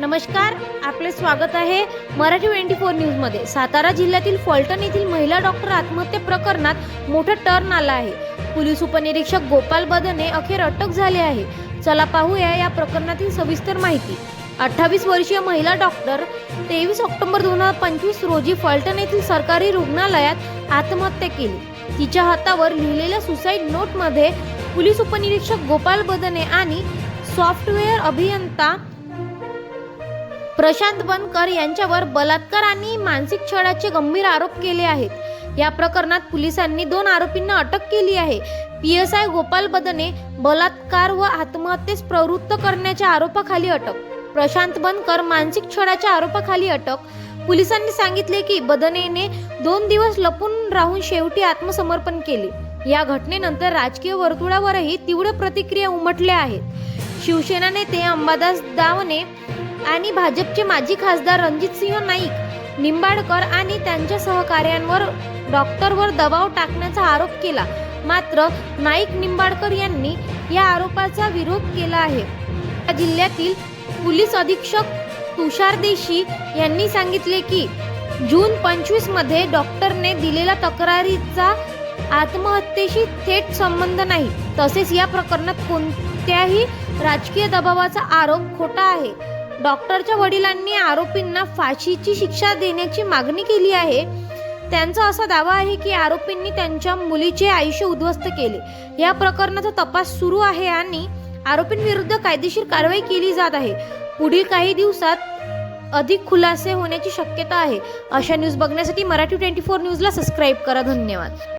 नमस्कार आपले स्वागत आहे मराठी ट्वेंटी फोर न्यूजमध्ये. सातारा जिल्ह्यातील फलटण येथील महिला डॉक्टर आत्महत्या प्रकरणात मोठं टर्न आलं आहे. पोलीस उपनिरीक्षक गोपाल बदने अखेर अटक झाले आहे. चला पाहूया या प्रकरणातील सविस्तर माहिती. अठ्ठावीस वर्षीय महिला डॉक्टर तेवीस ऑक्टोबर दोन हजार पंचवीस रोजी फलटण येथील सरकारी रुग्णालयात आत्महत्या केली. तिच्या हातावर लिहिलेल्या सुसाईड नोटमध्ये पोलीस उपनिरीक्षक गोपाल बदने आणि सॉफ्टवेअर अभियंता प्रशांत बनकर यांच्यावर बलात्कार आणि मानसिक छळाचे गंभीर आरोप केले आहेत. या प्रकरणात पोलिसांनी दोन आरोपींना अटक केली आहे. P S I Gopal Badne बलात्कार व आत्महत्येस प्रवृत्त करण्याच्या आरोपाखाली अटक. प्रशांत बनकर मानसिक छळाच्या आरोपाखाली अटक. पोलिसांनी सांगितले की बदनेने दोन दिवस लपून राहून शेवटी आत्मसमर्पण केले. या घटनेनंतर राजकीय वर्तुळावरही तीव्र प्रतिक्रिया उमटल्या आहेत. शिवसेना नेते अंबादास दावने आणि भाजपचे माजी खासदार रणजितसिंह नाईक निंबाडकर आणि त्यांच्या सहकार्यांवर डॉक्टरवर दबाव टाकण्याचा आरोप केला. मात्र नाईक निंबाडकर यांनी या आरोपाचा विरोध केला आहे. या जिल्ह्यातील पोलीस अधीक्षक तुषार देशी यांनी सांगितले की जून पंचवीसमध्ये डॉक्टरने दिलेल्या तक्रारीचा आत्महत्येशी थेट संबंध नाही. तसेच या प्रकरणात कोणत्याही राजकीय दबावाचा आरोप खोटा आहे. डॉक्टरच्या वडिलांनी आरोपींना फाशीची शिक्षा देण्याची मागणी केली आहे. त्यांचा असा दावा आहे की आरोपींनी त्यांच्या मुलीचे आयुष्य उद्ध्वस्त केले. या प्रकरणाचा तपास सुरू आहे आणि आरोपींविरुद्ध कायदेशीर कारवाई केली जात आहे. पुढील काही दिवसात अधिक खुलासे होण्याची शक्यता आहे. अशा न्यूज बघण्यासाठी मराठी ट्वेंटी फोर न्यूजला सबस्क्राईब करा. धन्यवाद.